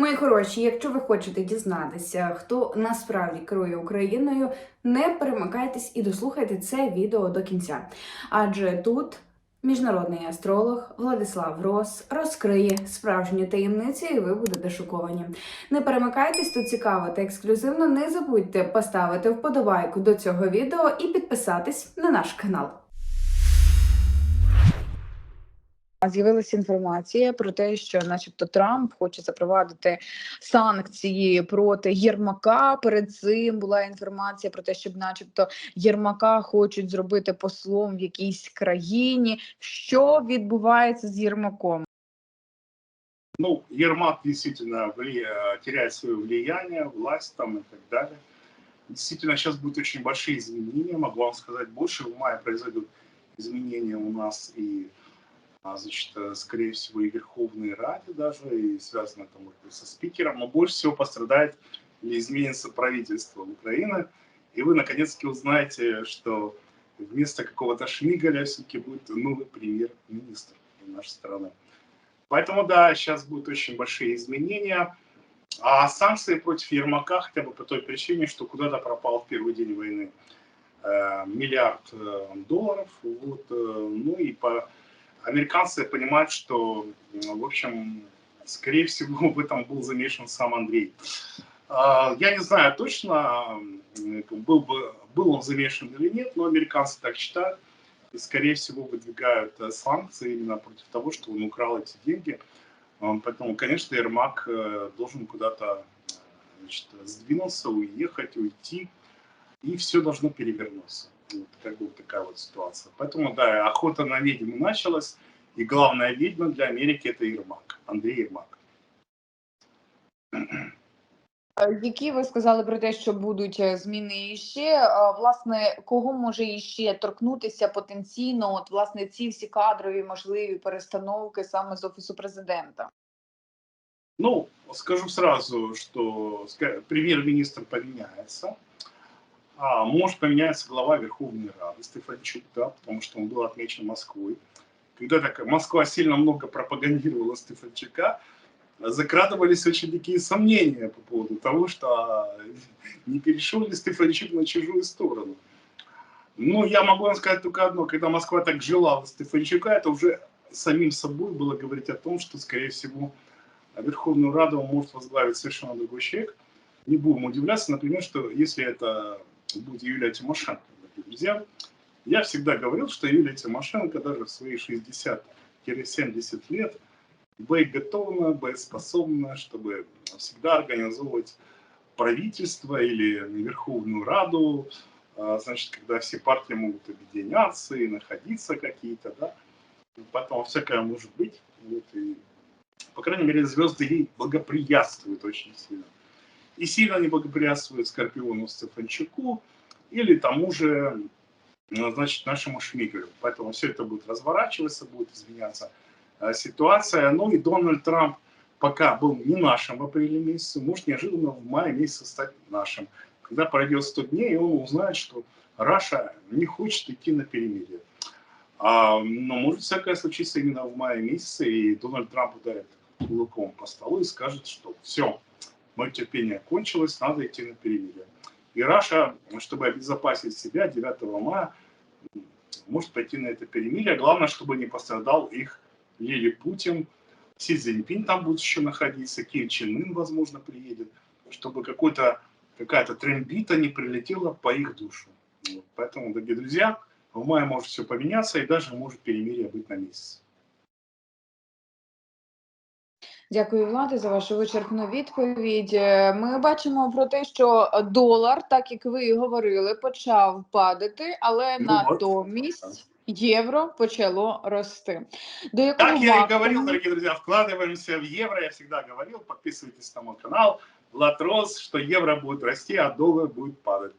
Мої хороші, якщо ви хочете дізнатися, хто насправді керує Україною, не перемикайтесь і дослухайте це відео до кінця. Адже тут міжнародний астролог Владислав Рос розкриє справжні таємниці, і ви будете шоковані. Не перемикайтесь, тут цікаво та ексклюзивно. Не забудьте поставити вподобайку до цього відео і підписатись на наш канал. З'явилася інформація про те, що, начебто, Трамп хоче запровадити санкції проти Єрмака. Перед цим була інформація про те, щоб, начебто, Єрмака хочуть зробити послом в якійсь країні. Що відбувається з Єрмаком? Ну, Ермак действительно вли- теряет свое влияние, власть там и так далее. Действительно, сейчас будут очень большие изменения. Могу вам сказать больше. В мае произойдут изменения у нас а, значит, э, скорее всего, и Верховной Раде даже, и связано там быть, со спикером. Но больше всего пострадает или изменится правительство Украины. И вы наконец-таки узнаете, что вместо какого-то Шмигаля все-таки будет новый премьер-министр нашей страны. Поэтому, да, сейчас будут очень большие изменения. А санкции против Ермака хотя бы по той причине, что куда-то пропал в первый день войны э, миллиард э, долларов. Вот, ну и по... американцы понимают, что, в общем, скорее всего, в этом был замешан сам Андрей. А, Я не знаю точно, был, бы, был он замешан или нет, но американцы так считают и, скорее всего, выдвигают э, санкции именно против того, что он украл эти деньги. Э, Поэтому, конечно, Ермак э, должен куда-то значит, сдвинуться, уехать, уйти, и все должно перевернуться. Вот, как бы вот такая вот ситуация. Поэтому, да, охота на ведьму началась, и главная ведьма для Америки – это Ермак, Андрей Ермак. Е, Які ви сказали про те, що будуть е, зміни іще? Е, Власне, кого може іще торкнутися потенційно? От власне ці всі кадрові можливі перестановки саме з офісу президента? Ну, скажу сразу, что ска- премьер-министр поменяется, А может поменяется глава Верховной Рады Стефанчук, да, потому что он был отмечен Москвой. Когда так Москва сильно много пропагандировала Стефанчука, закрадывались очень такие сомнения по поводу того, что а, не перешел ли Стефанчук на чужую сторону. Ну, я могу вам сказать только одно. Когда Москва так жила Стефанчука, это уже самим собой было говорить о том, что, скорее всего, Верховную Раду может возглавить совершенно другой человек. Не будем удивляться, например, что если это будет Юлия Тимошенко, друзья, я всегда говорил, что Юлия Тимошенко даже в свои 60-70 лет боеготовна, боеспособна, чтобы всегда организовывать правительство или Верховную Раду, а, значит, когда все партии могут объединяться и находиться какие-то, да, поэтому всякое может быть, вот, и по крайней мере, звезды ей благоприятствуют очень сильно. И сильно не благоприятствуют Скорпиону Стефанчуку или тому же, ну, значит, нашему Шмигалю. Поэтому все это будет разворачиваться, будет изменяться э, ситуация. Ну и Дональд Трамп пока был не нашим в апреле месяце, может неожиданно в мае месяце стать нашим. Когда пройдет 100 дней, он узнает, что Раша не хочет идти на перемирие. А, но может всякое случиться именно в мае месяце, и Дональд Трамп ударит кулаком по столу и скажет, что все, мое терпение кончилось, надо идти на перемирие. И Раша, чтобы обезопасить себя 9 мая, может пойти на это перемирие. Главное, чтобы не пострадал их Лили Путин, Си Цзиньпин там будет еще находиться, Ким Чен Ын, возможно, приедет, чтобы какой-то какая-то трембита не прилетела по их душу. Вот. Поэтому, дорогие друзья, в мае может все поменяться, и даже может перемирие быть на месяц. Дякую, Влади, за вашу вичерпну відповідь. Е, Ми бачимо про те, що долар, так як ви і говорили, почав падати, але Ну, от. натомість євро почало рости. До якого Как я и максимуму- говорил, дорогие друзья, вкладываемся в евро. Я всегда говорил, подписывайтесь на мой канал, Латрос, что евро будет расти, а доллар будет падать.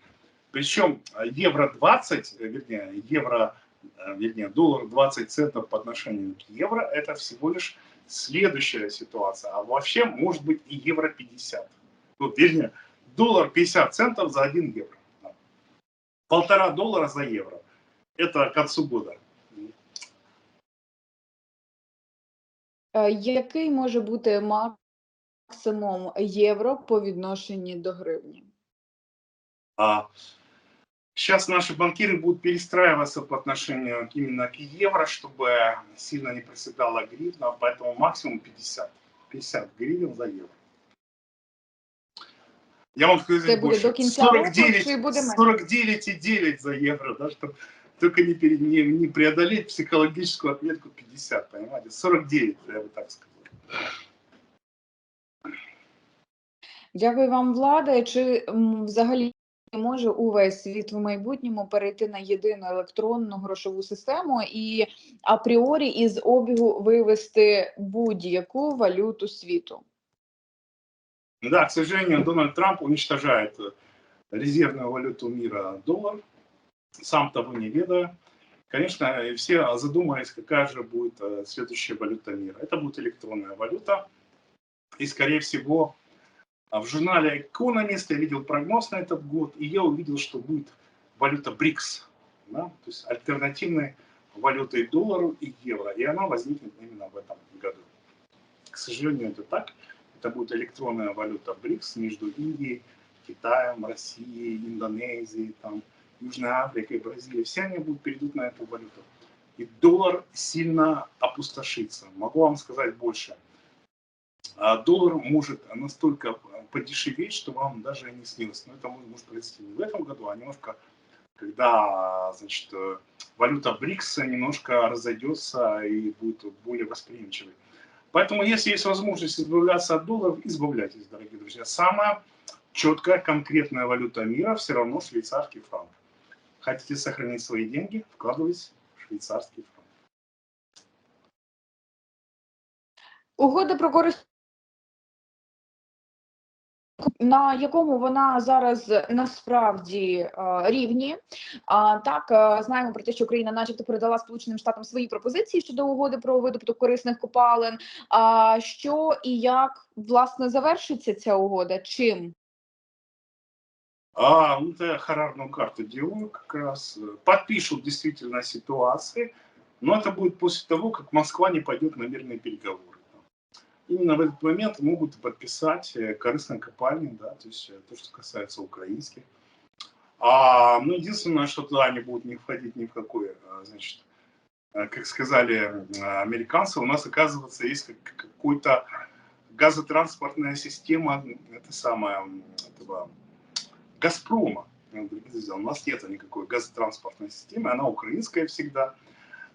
Причем э, евро 20, э, вернее, евро, э, вернее, доллар 20 центов по отношению к евро, это всего лишь следующая ситуация. А вообще может быть и евро 50. Ну, вернее, доллар 50 центов за 1 евро. Полтора доллара за евро. Это к концу года. Е, Який може бути максимум євро по відношенню до гривні? А сейчас наши банкиры будут перестраиваться по отношению именно к евро, чтобы сильно не проседала гривна, поэтому максимум 50. 50 гривен за евро. Я вам скажу Це больше. до кінця року 49, чи буде менше? 49,9 за евро, да, чтобы только не, пере- не, не преодолеть психологическую отметку 50, понимаете? 49, я бы так сказал. Дякую вам, влада. Чи взагалі може увесь світ в майбутньому перейти на єдину електронну грошову систему і апріорі із обігу вивести будь-яку валюту світу? Да, к сожалению, Дональд Трамп уничтожает э, резервную валюту мира доллар, сам того не ведая. Конечно, и все задумались, какая же будет э, следующая валюта мира. Это будет электронная валюта. И, скорее всего, а, в журнале Economist я видел прогноз на этот год, и я увидел, что будет валюта БРИКС, да, то есть альтернативной валютой доллару и евро. И она возникнет именно в этом году. К сожалению, это так. Это будет электронная валюта БРИКС между Индией, Китаем, Россией, Индонезией, там, Южной Африкой, Бразилией. Все они будут перейдут на эту валюту. И доллар сильно опустошится. Могу вам сказать больше. А Доллар может настолько подешеветь, что вам даже и не снилось. Но это может произойти не в этом году, а немножко, когда значит, э, валюта БРИКС немножко разойдется и будет более восприимчивой. Поэтому, если есть возможность избавляться от долларов, избавляйтесь, дорогие друзья. Самая четкая, конкретная валюта мира все равно швейцарский франк. Хотите сохранить свои деньги, вкладывайтесь в швейцарский франк. Угода про користь на якому вона зараз насправді е, рівні. А так е, знаємо про те, що Україна, начебто, передала Сполученим Штатам свої пропозиції щодо угоди про видобуток корисних копалин. А що і як власне завершиться ця угода? Чим? А, ну это я харарную карту делаю как раз. Подпишут действительно ситуации, но это будет после того, как Москва не пойдет на мирные переговоры. Именно в этот момент могут подписать э, корыстные копальни, да, то есть э, то, что касается украинских. А, ну, единственное, что туда не будут не входить ни в какой, а, значит, э, как сказали э, американцы, у нас, оказывается, есть как- какой-то газотранспортная система, это самое, м, этого, Газпрома. «Друзья, У нас нет никакой газотранспортной системы, она украинская всегда.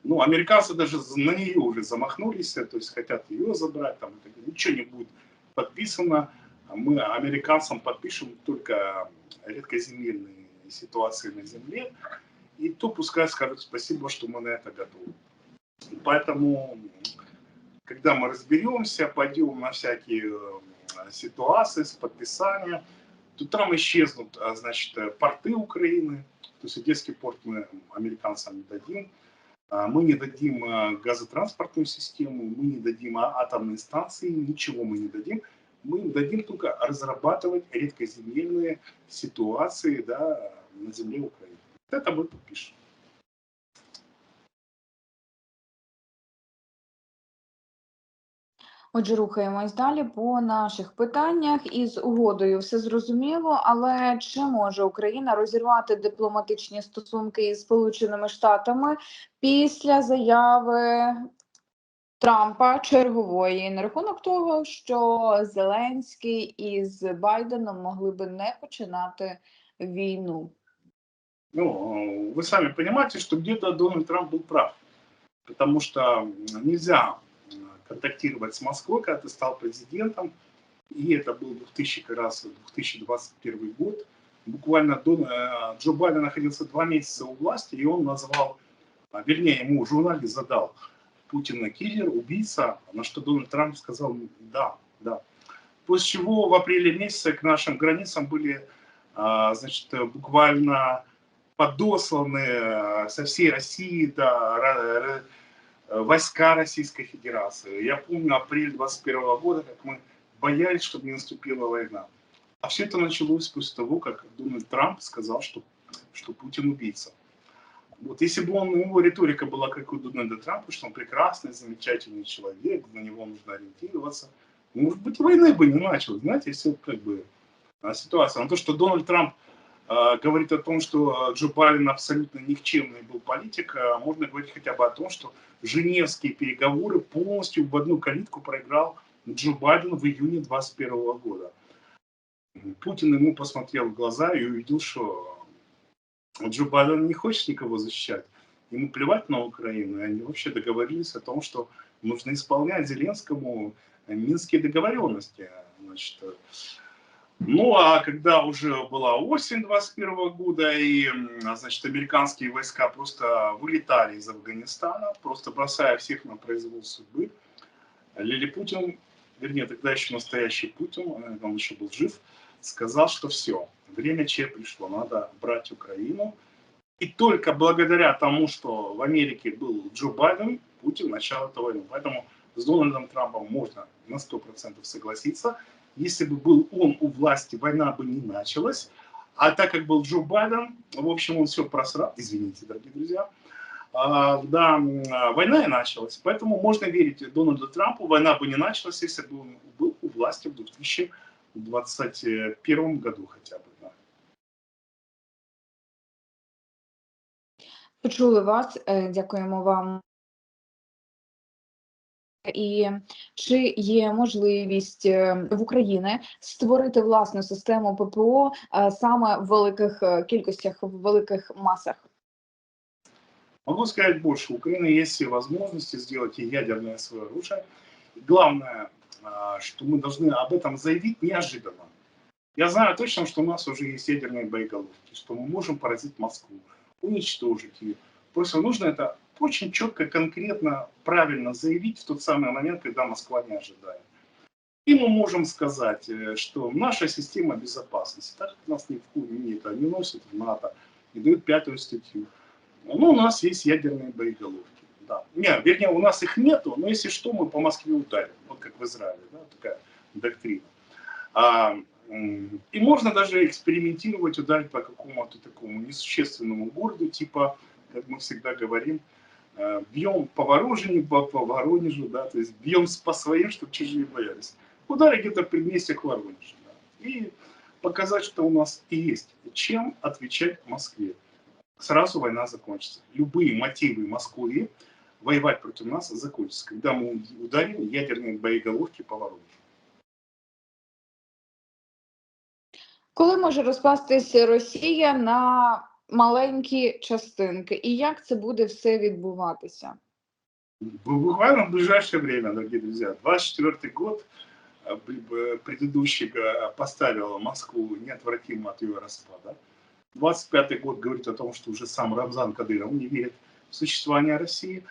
Ну, американцы даже на нее уже замахнулись, то есть хотят ее забрать, там, ничего не будет подписано. Мы американцам подпишем только редкоземельные ситуации на земле, и то пускай скажут спасибо, что мы на это готовы. Поэтому, когда мы разберемся, пойдем на всякие э, ситуации с подписанием, то там исчезнут, а, значит, э, порты Украины, то есть Одесский порт мы американцам не дадим, мы не дадим а, газотранспортную систему, мы не дадим а, атомные станции, ничего мы не дадим, мы им дадим только разрабатывать редкоземельные ситуации да, на земле Украины. Это мы подпишем. Отже, рухаємось далі по наших питаннях. Із угодою все зрозуміло, але чи може Україна розірвати дипломатичні стосунки із Сполученими Штатами після заяви Трампа чергової на рахунок того, що Зеленський із Байденом могли би не починати війну? Ну, э, вы сами понимаете, что где-то Дональд Трамп был прав. Потому что м, нельзя м, контактировать с Москвой, когда ты стал президентом. И это был 2000, как раз 2021 год. Буквально Дон, э, Джо Байден находился два месяца у власти, и он назвал, а, вернее, ему журналист задал Путина киллер, убийца, на что Дональд Трамп сказал да, да. После чего в апреле месяце к нашим границам были а, значит, буквально подосланы э, со всей России да, войска Российской Федерации. Я помню апрель 21 года, как мы боялись, чтобы не наступила война. А все это началось после того, как Дональд Трамп сказал, что, что Путин убийца. Вот если бы он, его риторика была как у Дональда Трампа, что он прекрасный, замечательный человек, на него нужно ориентироваться, может быть, войны бы не началось, знаете, если как бы а, ситуация. Но то, что Дональд Трамп а, говорит о том, что Джо Байден абсолютно никчемный был политик, можно говорить хотя бы о том, что Женевские переговоры полностью в одну калитку проиграл Джо Байден в июне 2021 года. Путин ему посмотрел в глаза и увидел, что Джо Байден не хочет никого защищать. Ему плевать на Украину. И они вообще договорились о том, что нужно исполнять Зеленскому минские договоренности. Значит, ну, а когда уже была осень 21 года, и, значит, американские войска просто вылетали из Афганистана, просто бросая всех на произвол судьбы, Лили Путин, вернее, тогда еще настоящий Путин, он еще был жив, сказал, что все, время Че пришло, надо брать Украину. И только благодаря тому, что в Америке был Джо Байден, Путин начал эту войну. Поэтому с Дональдом Трампом можно на 100% согласиться. Если бы был он у власти, война бы не началась. А так как был Джо Байден, в общем, он все просрал. Извините, дорогие друзья. А, да, война и началась. Поэтому можно верить Дональду Трампу. Война бы не началась, если бы он был у власти в 2021 году хотя бы. Да. Почули вас, дякуємо вам І чи є можливість е, в Україні створити власну систему ППО е, саме в великих е, кількостях, в великих масах? Могу сказать больше. У Украины есть все возможности сделать и ядерное свое оружие. И главное, а, что мы должны об этом заявить неожиданно. Я знаю точно, что у нас уже есть ядерные боеголовки, что мы можем поразить Москву, уничтожить ее. Просто нужно это очень четко, конкретно, правильно заявить в тот самый момент, когда Москва не ожидает. И мы можем сказать, э, что наша система безопасности, так как нас ни в не, это, не носит в НАТО, не дают пятую статью, ну, у нас есть ядерные боеголовки. Да. Не, вернее, у нас их нету, но если что, мы по Москве ударим. Вот как в Израиле, да, такая доктрина. А, и можно даже экспериментировать, ударить по какому-то такому несущественному городу, типа, как мы всегда говорим, бьем по Воронежу, по, по Воронежу, да, то есть бьем по своим, чтобы чужие боялись. Ударить где-то в предместьях Воронежа. Да, и показать, что у нас есть чем отвечать Москве сразу война закончится. Любые мотивы Москвы воевать против нас закончатся, когда мы ударим ядерные боеголовки по Воронежу. Коли може розпастися Росія на маленькі частинки, і як це буде все відбуватися? Буквально в ближайшее время, дорогие друзья. 24 год э, предыдущий э, поставил Москву неотвратимо от ее распада. 25 год говорит о том, что уже сам Рамзан Кадыров не верит в существование России.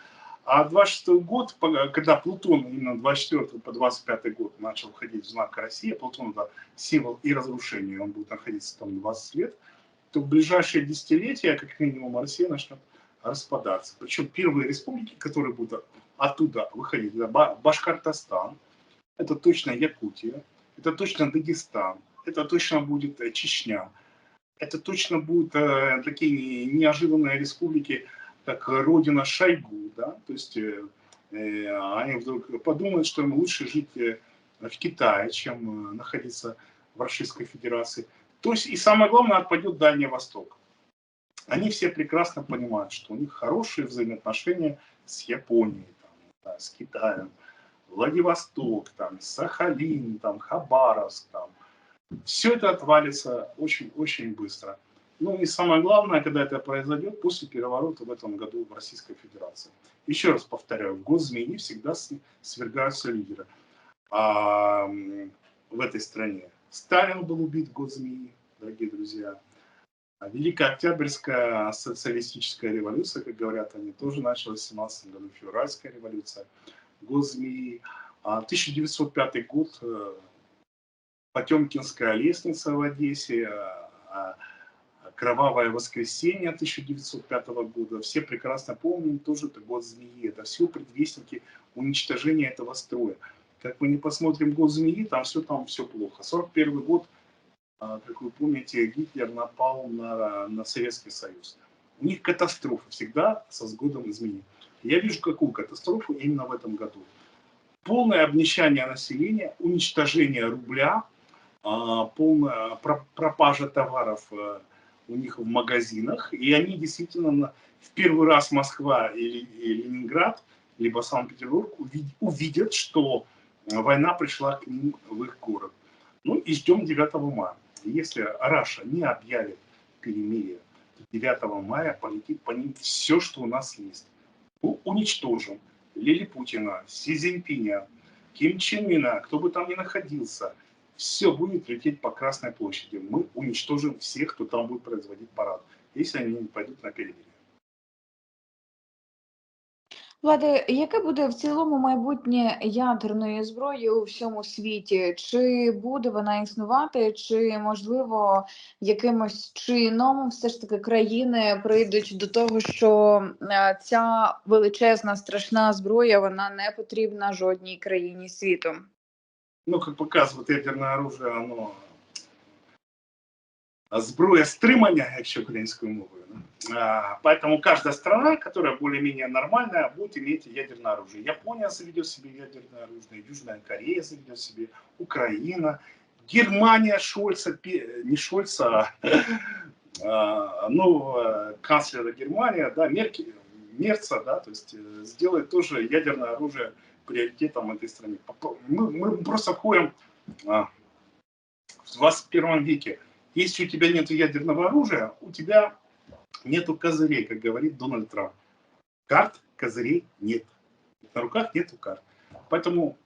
А 26 год, когда Плутон именно 24 по 25 год начал входить в знак России, Плутон это символ и разрушения, он будет находиться там 20 лет, то в ближайшие десятилетия, как минимум, Россия начнет распадаться. Причем первые республики, которые будут оттуда выходить, это Башкортостан, это точно Якутия, это точно Дагестан, это точно будет Чечня, это точно будут э, такие неожиданные республики, как родина Шойгу, да, то есть э, э, они вдруг подумают, что им лучше жить э, в Китае, чем э, находиться в Российской Федерации. То есть и самое главное, отпадет Дальний Восток. Они все прекрасно понимают, что у них хорошие взаимоотношения с Японией, там, да, с Китаем, Владивосток, там, Сахалин, там, Хабаровск, там, все это отвалится очень-очень быстро. Ну и самое главное, когда это произойдет после переворота в этом году в Российской Федерации. Еще раз повторяю, в госзмеи всегда свергаются лидеры а, в этой стране. Сталин был убит в госзмеи, дорогие друзья. Великая Октябрьская социалистическая революция, как говорят они, тоже началась в 17 году, февральская революция, госзмеи. 1905 год, э, Потемкинская лестница в Одессе, а, а, Кровавое воскресенье 1905 года. Все прекрасно помним, тоже это год змеи. Это все предвестники уничтожения этого строя. Как мы не посмотрим год змеи, там все там все плохо. 41 год, а, как вы помните, Гитлер напал на, на Советский Союз. У них катастрофа всегда со с годом змеи. Я вижу какую катастрофу именно в этом году. полное обнищание населения, уничтожение рубля, а, полная про- пропажа товаров э, у них в магазинах. И они действительно в первый раз Москва или, Ленинград, либо Санкт-Петербург уви- увидят, что война пришла к ним в их город. Ну и ждем 9 мая. Если Раша не объявит перемирие, то 9 мая полетит по ним все, что у нас есть. У- Уничтожим Лили Путина, Си Цзиньпиня, Ким Чен Ына, кто бы там ни находился, все будет лететь по Красной площади. Мы уничтожим всех, кто там будет производить парад, если они не пойдут на перемирие. Влади, яке буде в цілому майбутнє ядерної зброї у всьому світі? Чи буде вона існувати, чи можливо якимось чином все ж таки країни прийдуть до того, що е, ця величезна страшна зброя вона не потрібна жодній країні світу? Ну, как показывает ядерное оружие, оно зброя стримання, якщо українською мовою. А, Поэтому каждая страна, которая более-менее нормальная, будет иметь ядерное оружие. Япония заведет себе ядерное оружие, Южная Корея заведет себе, Украина, Германия Шольца, не Шольца, а, ну, канцлера Германии, да, Меркель, Мерца, да, то есть э, сделает тоже ядерное оружие приоритетом этой страны. Мы, мы просто входим а, в 21 веке. Если у тебя нет ядерного оружия, у тебя нету козырей, как говорит Дональд Трамп. Карт, козырей нет. На руках нету карт. Поэтому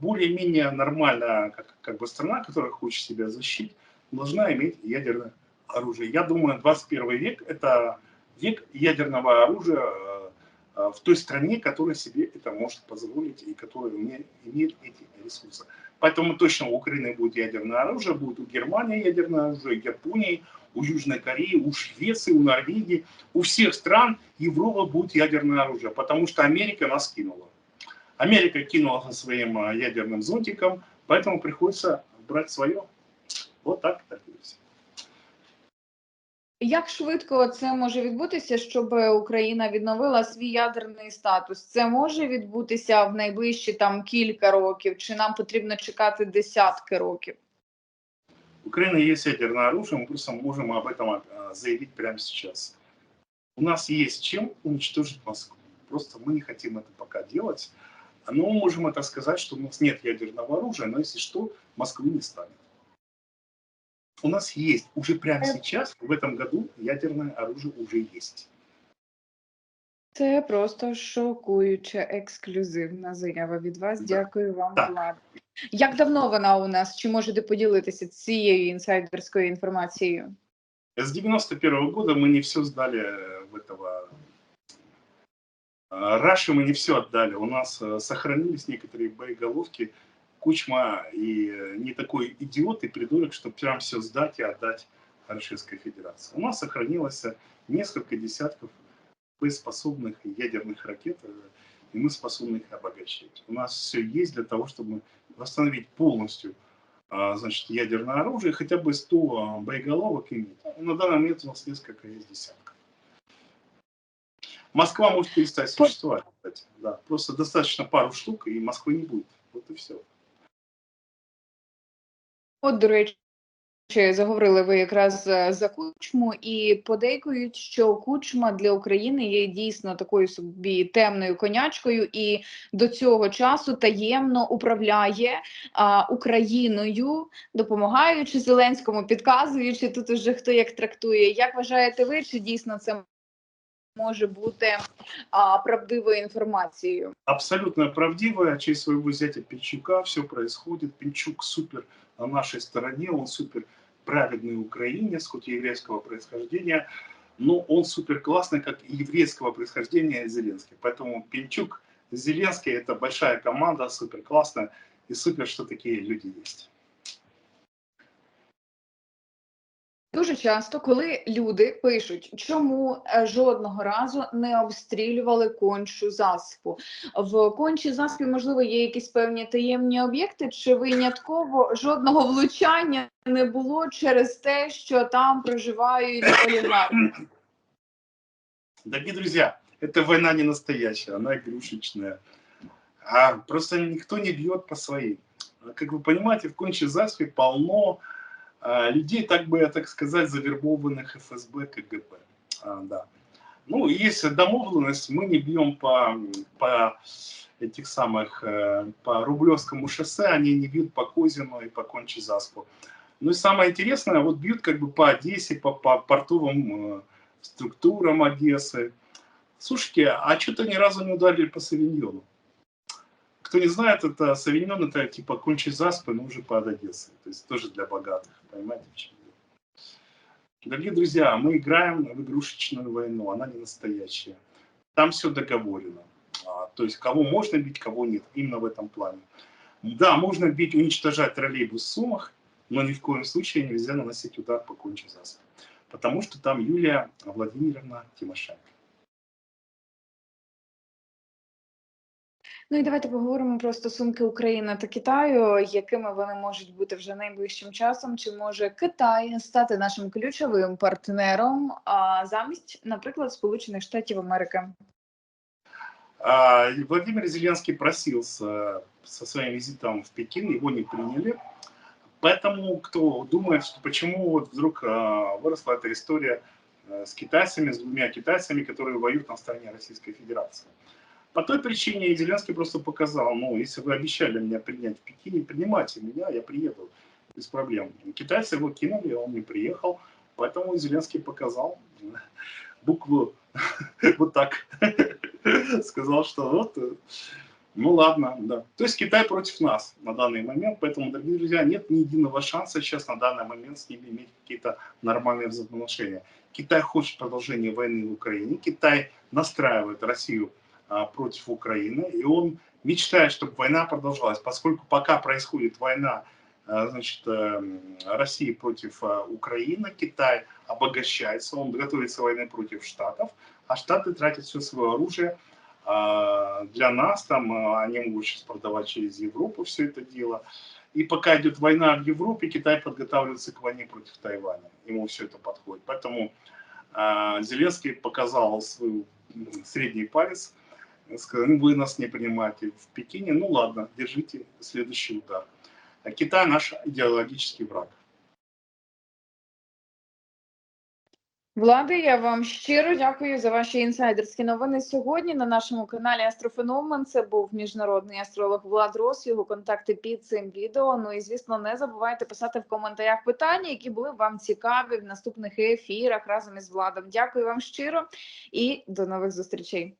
более-менее нормальная как, как бы страна, которая хочет себя защитить, должна иметь ядерное оружие. Я думаю, 21 век – это век ядерного оружия э, э, в той стране, которая себе это может позволить и которая имеет эти ресурсы. Поэтому точно у Украины будет ядерное оружие, будет у Германии ядерное оружие, у Японии, у Южной Кореи, у Швеции, у Норвегии, у всех стран Европы будет ядерное оружие, потому что Америка нас кинула. Америка кинула со своим а, ядерным зонтиком, поэтому приходится брать свое. Вот так это делается. Як швидко це може відбутися, щоб Україна відновила свій ядерний статус? Це може відбутися в найближчі там кілька років, чи нам потрібно чекати десятки років? У Украины есть ядерное оружие, мы просто можем об этом а, заявить прямо сейчас. У нас есть чем уничтожить Москву. Просто мы не хотим это пока делать. Но мы можем это сказать, что у нас нет ядерного оружия, но если что, Москвы не станет. У нас есть уже прямо сейчас, в этом году, ядерное оружие уже есть. Це просто шокуюча ексклюзивна заява від вас. Да. Дякую вам, Так. Влад. Як давно вона у нас? Чи можете поділитися цією інсайдерською інформацією? С 91 года мы не все сдали э, в этого... э, Раши мы не все отдали. У нас э, сохранились некоторые боеголовки. Кучма и э, не такой идиот и придурок, чтобы прям все сдать и отдать Российской Федерации. У нас сохранилось э, несколько десятков боеспособных ядерных ракет, э, и мы способны их обогащать. У нас все есть для того, чтобы восстановить полностью а, значит, ядерное оружие, хотя бы 100 а, боеголовок иметь. На данный момент у нас несколько есть десятков. Москва может перестать существовать, кстати. Да. Просто достаточно пару штук, и Москвы не будет. Вот и все. От, до речі, заговорили ви якраз е, за кучму, і подейкують, що кучма для України є дійсно такою собі темною конячкою, і до цього часу таємно управляє а, Україною, допомагаючи Зеленському, підказуючи тут уже хто як трактує. Як вважаєте ви, чи дійсно це може бути а, правдивою інформацією? Абсолютно правдивая, через своего зятя Пинчука все происходит. Пинчук супер на нашей стороне, он супер праведный украинец, хоть и еврейского происхождения, но он супер классный, как и еврейского происхождения Зеленский. Поэтому Пинчук, Зеленский это большая команда, супер классная, и супер, что такие люди есть. Дуже часто, коли люди пишуть, чому е, жодного разу не обстрілювали кончу заспу. В кончі заспі, можливо, є якісь певні таємні об'єкти, чи винятково жодного влучання не було через те, що там проживають олігархи. Дорогие друзья, эта война не настоящая, она игрушечная. А просто никто не бьет по. А Как вы понимаете, в конче заспе полно людей, так бы, так сказать, завербованных ФСБ, КГБ. А, да. Ну, есть домовленность, мы не бьем по, по этих самых, э, по Рублевскому шоссе, они не бьют по Козину и по Конче Заспу. Ну и самое интересное, вот бьют как бы по Одессе, по, по портовым э, структурам Одессы. Слушайте, а что-то ни разу не ударили по Савиньону. Кто не знает, это Савиньон, это типа Кончи Заспы, но уже под Одессой. То есть тоже для богатых, понимаете? в чем дело? Дорогие друзья, мы играем в игрушечную войну, она не настоящая. Там все договорено. А, То есть кого можно бить, кого нет. Именно в этом плане. Да, можно бить, уничтожать троллейбус в Сумах, но ни в коем случае нельзя наносить удар по Кончи Заспы. Потому что там Юлия Владимировна Тимошенко. Ну і давайте поговоримо про стосунки України та Китаю, якими вони можуть бути вже найближчим часом. Чи може Китай стати нашим ключовим партнером а, замість, наприклад, Сполучених Штатів Америки? А, и Владимир Зеленский просился со своим визитом в Пекин, его не приняли. Поэтому кто думает, что почему вот вдруг а, выросла эта история э, с китайцами, с двумя китайцами, которые воюют на стороне Российской Федерации. По той причине Зеленский просто показал, ну, если вы обещали меня принять в Пекине, принимайте меня, я приеду без проблем. Китайцы его кинули, он не приехал, поэтому Зеленский показал букву вот так. Сказал, что вот, э, ну ладно, да. То есть Китай против нас на данный момент, поэтому, дорогие друзья, нет ни единого шанса сейчас на данный момент с ними иметь какие-то нормальные взаимоотношения. Китай хочет продолжения войны в Украине, Китай настраивает Россию против Украины, и он мечтает, чтобы война продолжалась, поскольку пока происходит война а, значит, эм, России против а, Украины, Китай обогащается, он готовится войны против Штатов, а Штаты тратят все свое оружие а, для нас, там а, они могут сейчас продавать через Европу все это дело. И пока идет война в Европе, Китай подготавливается к войне против Тайваня. Ему все это подходит. Поэтому а, Зеленский показал свой средний палец, сказал, ну вы нас не принимаете в Пекине, ну ладно, держите следующий удар. Китай наш идеологический враг. Влади, я вам щиро дякую за ваші інсайдерські новини сьогодні на нашому каналі Астрофеномен. Це був міжнародний астролог Влад Рос. Його контакти під цим відео. Ну і звісно, не забувайте писати в коментарях питання, які були вам цікаві в наступних ефірах разом із Владом. Дякую вам щиро і до нових зустрічей.